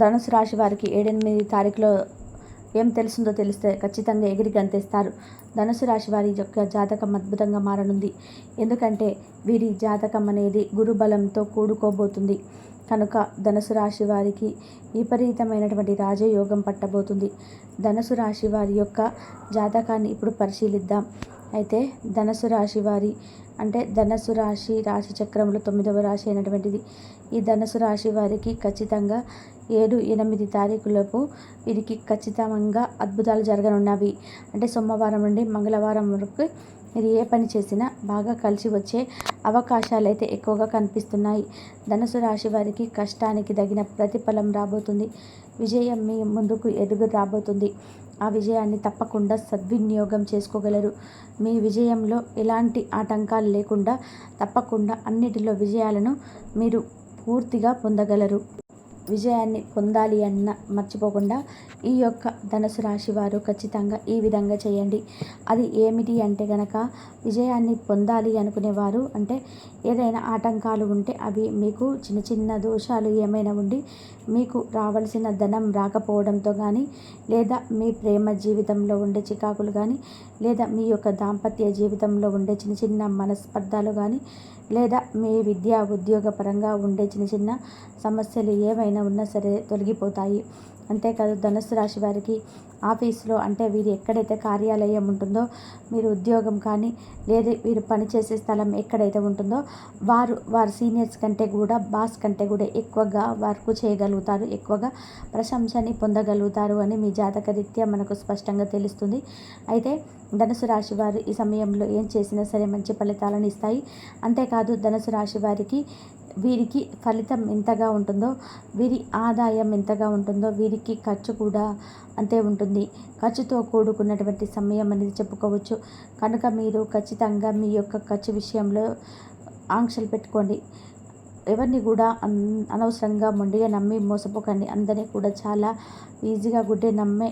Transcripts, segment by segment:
ధనుసు రాశి వారికి ఏడెనిమిది తారీఖులో ఏం తెలుస్తుందో తెలిస్తే ఖచ్చితంగా ఎగిరి గంతేస్తారు. ధనుసు రాశి వారి యొక్క జాతకం అద్భుతంగా మారనుంది. ఎందుకంటే వీరి జాతకం అనేది గురుబలంతో కూడుకోబోతుంది. కనుక ధనుసు రాశి వారికి విపరీతమైనటువంటి రాజయోగం పట్టబోతుంది. ధనుసు రాశి వారి యొక్క జాతకాన్ని ఇప్పుడు పరిశీలిద్దాం. అయితే ధనసు రాశి వారి అంటే ధనస్సు రాశి రాశి చక్రంలో తొమ్మిదవ రాశి అయినటువంటిది. ఈ ధనసు రాశి వారికి ఖచ్చితంగా ఏడు ఎనిమిది తారీఖులకు వీరికి ఖచ్చితంగా అద్భుతాలు జరగనున్నవి. అంటే సోమవారం నుండి మంగళవారం వరకు మీరు ఏ పని చేసినా బాగా కలిసి వచ్చే అవకాశాలు అయితే ఎక్కువగా కనిపిస్తున్నాయి. ధనుసు రాశి వారికి కష్టానికి తగిన ప్రతిఫలం రాబోతుంది. విజయం మీ ముందుకు ఎదుగు రాబోతుంది. ఆ విజయాన్ని తప్పకుండా సద్వినియోగం చేసుకోగలరు. మీ విజయంలో ఎలాంటి ఆటంకాలు లేకుండా తప్పకుండా అన్నిటిలో విజయాలను మీరు పూర్తిగా పొందగలరు. విజయాన్ని పొందాలి అన్న మర్చిపోకుండా ఈ యొక్క ధనుసు రాశి వారు ఖచ్చితంగా ఈ విధంగా చేయండి. అది ఏమిటి అంటే గనక విజయాన్ని పొందాలి అనుకునేవారు అంటే ఏదైనా ఆటంకాలు ఉంటే అవి మీకు చిన్న చిన్న దోషాలు ఏమైనా ఉండి మీకు రావాల్సిన ధనం రాకపోవడంతో కానీ లేదా మీ ప్రేమ జీవితంలో ఉండే చికాకులు కానీ లేదా మీ యొక్క దాంపత్య జీవితంలో ఉండే చిన్న చిన్న మనస్పర్ధాలు కానీ లేదా మీ విద్యా ఉద్యోగ పరంగా ఉండే చిన్న చిన్న సమస్యలు ఏవైనా ఉన్నా సరే తొలగిపోతాయి. అంతేకాదు ధనుసు రాశి వారికి ఆఫీస్లో అంటే వీరు ఎక్కడైతే కార్యాలయం ఉంటుందో మీరు ఉద్యోగం కానీ లేదా వీరు పనిచేసే స్థలం ఎక్కడైతే ఉంటుందో వారు వారి సీనియర్స్ కంటే కూడా బాస్ కంటే కూడా ఎక్కువగా వర్క్ చేయగలుగుతారు ఎక్కువగా ప్రశంసని పొందగలుగుతారు అని మీ జాతక రీత్యా మనకు స్పష్టంగా తెలుస్తుంది. అయితే ధనుసు రాశి వారు ఈ సమయంలో ఏం చేసినా సరే మంచి ఫలితాలను ఇస్తాయి. అంతేకాదు ధనుసు రాశి వారికి వీరికి ఫలితం ఎంతగా ఉంటుందో వీరి ఆదాయం ఎంతగా ఉంటుందో వీరికి ఖర్చు కూడా అంతే ఉంటుంది. ఖర్చుతో కూడుకున్నటువంటి సమయం అనేది చెప్పుకోవచ్చు. కనుక మీరు ఖచ్చితంగా మీ యొక్క ఖర్చు విషయంలో ఆంక్షలు పెట్టుకోండి. ఎవరిని కూడా అన్ అనవసరంగా మొండిగా నమ్మి మోసపోకండి. అందరినీ కూడా చాలా ఈజీగా గుడ్డే నమ్మే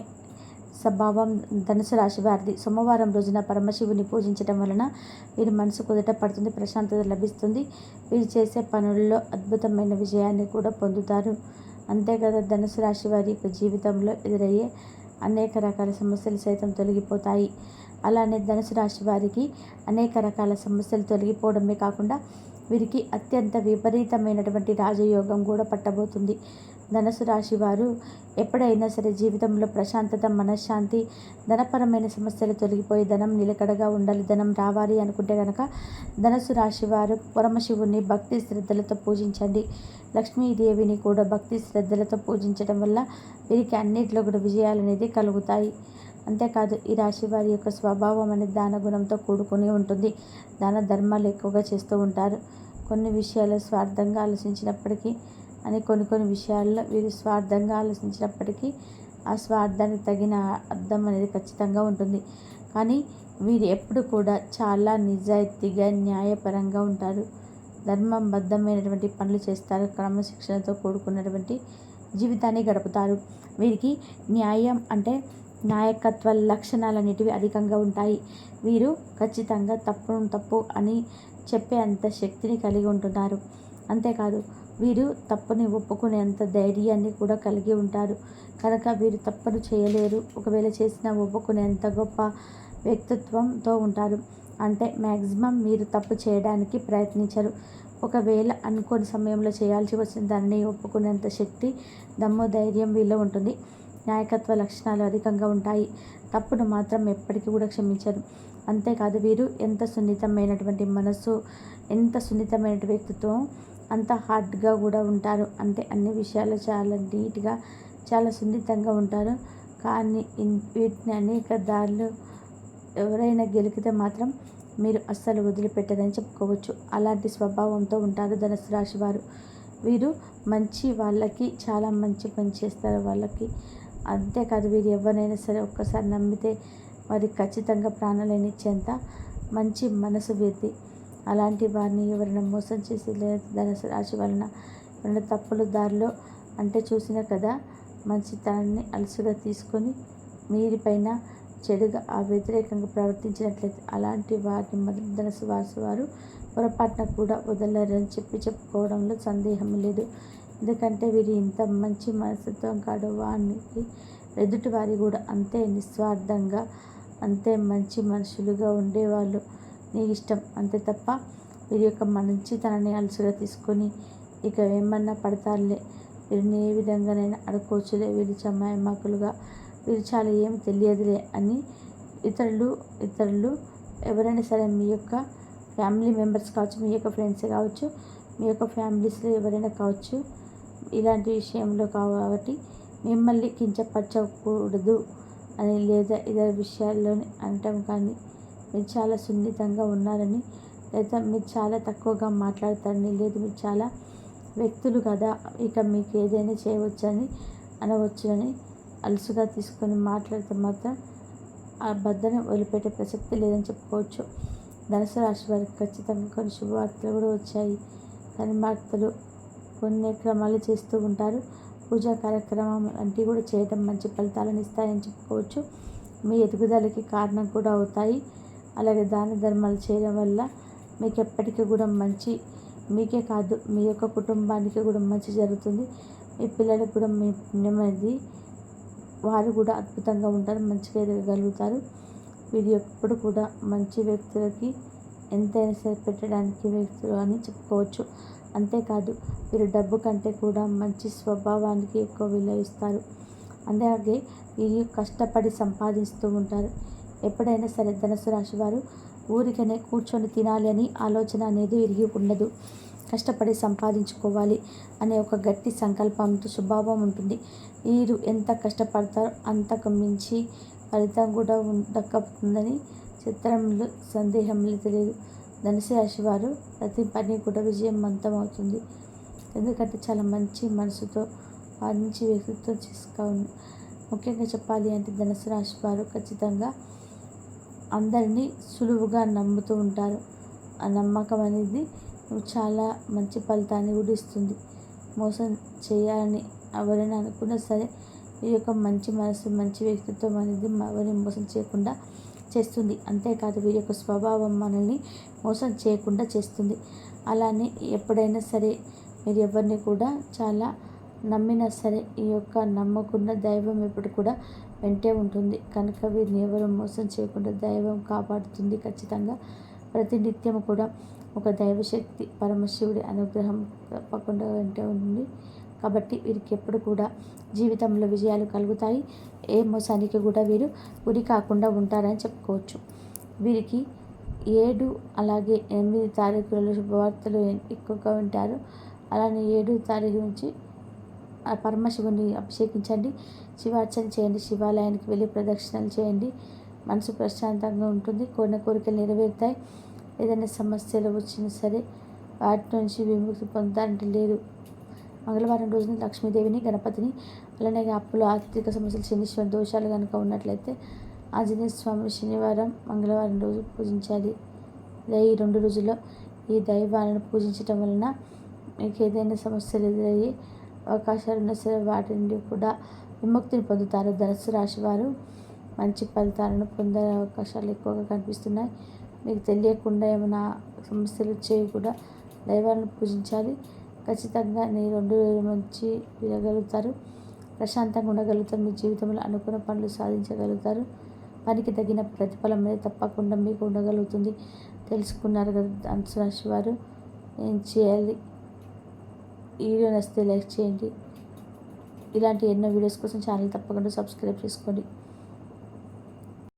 స్వభావం ధనుసు రాశి వారిది. సోమవారం రోజున పరమశివుని పూజించడం వలన వీరి మనసు కుదుట పడుతుంది ప్రశాంతత లభిస్తుంది. వీరు చేసే పనుల్లో అద్భుతమైన విజయాన్ని కూడా పొందుతారు. అంతేకాదు ధనుసు రాశి వారి యొక్క జీవితంలో ఎదురయ్యే అనేక రకాల సమస్యలు సైతం తొలగిపోతాయి. అలానే ధనుసు రాశి వారికి అనేక రకాల సమస్యలు తొలగిపోవడమే కాకుండా వీరికి అత్యంత విపరీతమైనటువంటి రాజయోగం కూడా పట్టబోతుంది. ధనుసు రాశి వారు ఎప్పుడైనా సరే జీవితంలో ప్రశాంతత మనశ్శాంతి ధనపరమైన సమస్యలు తొలగిపోయి ధనం నిలకడగా ఉండాలి ధనం రావాలి అనుకుంటే కనుక ధనుసు రాశి వారు పరమశివుని భక్తి శ్రద్ధలతో పూజించండి. లక్ష్మీదేవిని కూడా భక్తి శ్రద్ధలతో పూజించడం వల్ల వీరికి అన్నింటిలో కూడా విజయాలు అనేది కలుగుతాయి. అంతేకాదు ఈ రాశి వారి యొక్క స్వభావం అనేది దాన గుణంతో కూడుకుని ఉంటుంది. దాన ధర్మాలు ఎక్కువగా చేస్తూ ఉంటారు. కొన్ని విషయాలు స్వార్థంగా ఆలోచించినప్పటికీ అని కొన్ని కొన్ని విషయాల్లో వీరు స్వార్థంగా ఆలోచించినప్పటికీ ఆ స్వార్థానికి తగిన అర్థం అనేది ఖచ్చితంగా ఉంటుంది. కానీ వీరు ఎప్పుడు కూడా చాలా నిజాయితీగా న్యాయపరంగా ఉంటారు. ధర్మబద్ధమైనటువంటి పనులు చేస్తారు. క్రమశిక్షణతో కూడుకున్నటువంటి జీవితాన్ని గడుపుతారు. వీరికి న్యాయం అంటే నాయకత్వ లక్షణాలన్నిటివి అధికంగా ఉంటాయి. వీరు ఖచ్చితంగా తప్పును తప్పు అని చెప్పే అంత శక్తిని కలిగి ఉంటున్నారు. అంతేకాదు వీరు తప్పుని ఒప్పుకునేంత ధైర్యాన్ని కూడా కలిగి ఉంటారు. కనుక వీరు తప్పును చేయలేరు. ఒకవేళ చేసినా ఒప్పుకునేంత గొప్ప వ్యక్తిత్వంతో ఉంటారు. అంటే మ్యాక్సిమం మీరు తప్పు చేయడానికి ప్రయత్నించరు. ఒకవేళ అనుకోని సమయంలో చేయాల్సి వచ్చిన దాన్ని ఒప్పుకునేంత శక్తి దమ్ము ధైర్యం వీళ్ళు ఉంటుంది. నాయకత్వ లక్షణాలు అధికంగా ఉంటాయి. తప్పును మాత్రం ఎప్పటికీ కూడా క్షమించరు. అంతేకాదు వీరు ఎంత సున్నితమైనటువంటి మనసు ఎంత సున్నితమైన వ్యక్తిత్వం అంత హార్డ్గా కూడా ఉంటారు. అంటే అన్ని విషయాలు చాలా నీట్గా చాలా సున్నితంగా ఉంటారు. కానీ వీటిని అనేక దారులు ఎవరైనా గెలికితే మాత్రం మీరు అస్సలు వదిలిపెట్టరని చెప్పుకోవచ్చు. అలాంటి స్వభావంతో ఉంటారు ధనుసు రాశి వారు. వీరు మంచి వాళ్ళకి చాలా మంచి పని చేస్తారు వాళ్ళకి. అంతేకాదు వీరు ఎవరైనా సరే ఒక్కసారి నమ్మితే వారికి ఖచ్చితంగా ప్రాణాలను ఇచ్చేంత మంచి మనసు వీరిది అలాంటి వారిని ఎవరైనా మోసం చేసి లేదా ధనుసు రాశి వలన ఎవరైనా తప్పులు దారిలో అంటే చూసిన కదా మంచితనాన్ని అలసుగా తీసుకొని మీరిపైన చెడుగా ఆ వ్యతిరేకంగా ప్రవర్తించినట్లయితే అలాంటి వారిని మొదటి ధనుసు వారసు వారు పొరపాటున కూడా వదలరని చెప్పి చెప్పుకోవడంలో సందేహం లేదు. ఎందుకంటే వీరు ఇంత మంచి మనసు కాడు వారికి ఎదుటి వారి కూడా అంతే నిస్వార్థంగా అంతే మంచి మనుషులుగా ఉండేవాళ్ళు. నీకు ఇష్టం అంతే తప్ప వీరి యొక్క మంచితనాన్ని అలసుగా తీసుకొని ఇక ఏమన్నా పడతారులే. వీరిని ఏ విధంగానైనా అడుకోవచ్చులే వీరు చమ్మాయమాకులుగా వీరు చాలా ఏం తెలియదులే అని ఇతరులు ఇతరులు ఎవరైనా సరే మీ యొక్క ఫ్యామిలీ మెంబర్స్ కావచ్చు మీ యొక్క ఫ్రెండ్స్ కావచ్చు మీ యొక్క ఫ్యామిలీస్లో ఎవరైనా కావచ్చు ఇలాంటి విషయంలో కాబట్టి మిమ్మల్ని కించపరచకూడదు అని లేదా ఇతర విషయాల్లోని అనటం కానీ మీరు చాలా సున్నితంగా ఉన్నారని లేదా మీరు చాలా తక్కువగా మాట్లాడతారని లేదు మీరు చాలా వ్యక్తులు కదా ఇక మీకు ఏదైనా చేయవచ్చని అనవచ్చునని అలసుగా తీసుకొని మాట్లాడితే మాత్రం ఆ బద్దను వదిలిపెట్టే ప్రసక్తి లేదని చెప్పుకోవచ్చు. ధనుసు రాశి వారికి ఖచ్చితంగా కొన్ని శుభవార్తలు కూడా వచ్చాయి. కానీ వార్తలు కొన్ని క్రమాలు చేస్తూ ఉంటారు. పూజా కార్యక్రమం లాంటివి కూడా చేయడం మంచి ఫలితాలను ఇస్తాయని చెప్పుకోవచ్చు. మీ ఎదుగుదలకి కారణం కూడా అవుతాయి. అలాగే దాన ధర్మాలు చేయడం వల్ల మీకు ఎప్పటికీ కూడా మంచి మీకే కాదు మీ యొక్క కుటుంబానికి కూడా మంచి జరుగుతుంది. మీ పిల్లలకు కూడా మీ పుణ్యం వారు కూడా అద్భుతంగా ఉంటారు మంచిగా ఎదగగలుగుతారు. వీరు ఎప్పుడు కూడా మంచి వ్యక్తులకి ఎంతైనా సరే పెట్టడానికి వ్యక్తులు అని చెప్పుకోవచ్చు. అంతేకాదు వీరు డబ్బు కంటే కూడా మంచి స్వభావానికి ఎక్కువ విలువ ఇస్తారు. అలాగే వీరు కష్టపడి సంపాదిస్తూ ఉంటారు. ఎప్పుడైనా సరే ధనుసు రాశి వారు ఊరికనే కూర్చొని తినాలి అని ఆలోచన అనేది విరిగి ఉండదు. కష్టపడి సంపాదించుకోవాలి అనే ఒక గట్టి సంకల్పంతో స్వభావం ఉంటుంది. వీరు ఎంత కష్టపడతారో అంతకు మించి ఫలితం కూడా దక్కతుందని చిత్రంలో సందేహం లేదు. ధనుసు రాశి వారు ప్రతి పని కూడా విజయవంతం అవుతుంది. ఎందుకంటే చాలా మంచి మనసుతో మంచి వ్యక్తిత్వం చేసుకోవాలి ముఖ్యంగా చెప్పాలి అంటే ధనుసు రాశి వారు ఖచ్చితంగా అందరినీ సులువుగా నమ్ముతూ ఉంటారు. ఆ నమ్మకం అనేది చాలా మంచి ఫలితాన్ని కూడా ఇస్తుంది. మోసం చేయాలని ఎవరైనా అనుకున్నా సరే ఈ యొక్క మంచి మనసు మంచి వ్యక్తిత్వం అనేది ఎవరిని మోసం చేయకుండా చేస్తుంది. అంతేకాదు వీరి యొక్క స్వభావం మనల్ని మోసం చేయకుండా చేస్తుంది. అలానే ఎప్పుడైనా సరే మీరు ఎవరిని కూడా చాలా నమ్మినా సరే ఈ యొక్క నమ్మకున్న దైవం ఎప్పుడు కూడా వెంటే ఉంటుంది. కనుక వీరిని ఎవరు మోసం చేయకుండా దైవం కాపాడుతుంది ఖచ్చితంగా. ప్రతినిత్యం కూడా ఒక దైవశక్తి పరమశివుడి అనుగ్రహం తప్పకుండా వెంటే ఉంటుంది. కాబట్టి వీరికి ఎప్పుడు కూడా జీవితంలో విజయాలు కలుగుతాయి. ఏ మోసానికి కూడా వీరు గురి కాకుండా ఉంటారని చెప్పుకోవచ్చు. వీరికి ఏడు అలాగే ఎనిమిది తారీఖులలో శుభవార్తలు ఎక్కువగా ఉంటారు అలానే ఏడు తారీఖు నుంచి పరమశివుని అభిషేకించండి. శివార్చన చేయండి. శివాలయానికి వెళ్ళి ప్రదక్షిణలు చేయండి. మనసు ప్రశాంతంగా ఉంటుంది. కోరిన కోరికలు నెరవేరుతాయి. ఏదైనా సమస్యలు వచ్చినా సరే వాటి నుంచి విముక్తి పొందాలంటే లేదు. మంగళవారం రోజున లక్ష్మీదేవిని గణపతిని అలానే అప్పులు ఆర్థిక సమస్యలు శనిశ్వర దోషాలు కనుక ఉన్నట్లయితే ఆంజనేయ స్వామి శనివారం మంగళవారం రోజు పూజించాలి. ఈ రెండు రోజుల్లో ఈ దైవాలను పూజించటం వలన మీకు ఏదైనా సమస్యలు ఎదురయ్యి అవకాశాలు ఉన్న సరే వాటి నుండి కూడా విముక్తిని పొందుతారు. ధనుసు రాశి వారు మంచి ఫలితాలను పొందే అవకాశాలు ఎక్కువగా కనిపిస్తున్నాయి. మీకు తెలియకుండా ఏమైనా సమస్యలు వచ్చేవి కూడా దైవాలను పూజించాలి. ఖచ్చితంగా నీ రెండు మంచి వినగలుగుతారు. ప్రశాంతంగా ఉండగలుగుతారు. మీ జీవితంలో అనుకున్న పనులు సాధించగలుగుతారు. పనికి తగిన ప్రతిఫలం అనేది తప్పకుండా మీకు ఉండగలుగుతుంది. తెలుసుకున్నారు కదా ధనుసు రాశి వారు. ఏం చేయాలి? వీడియో నచ్చితే లైక్ చేయండి. ఇలాంటి ఎన్నో వీడియోస్ కోసం ఛానల్ తప్పకుండా సబ్స్క్రైబ్ చేసుకోండి.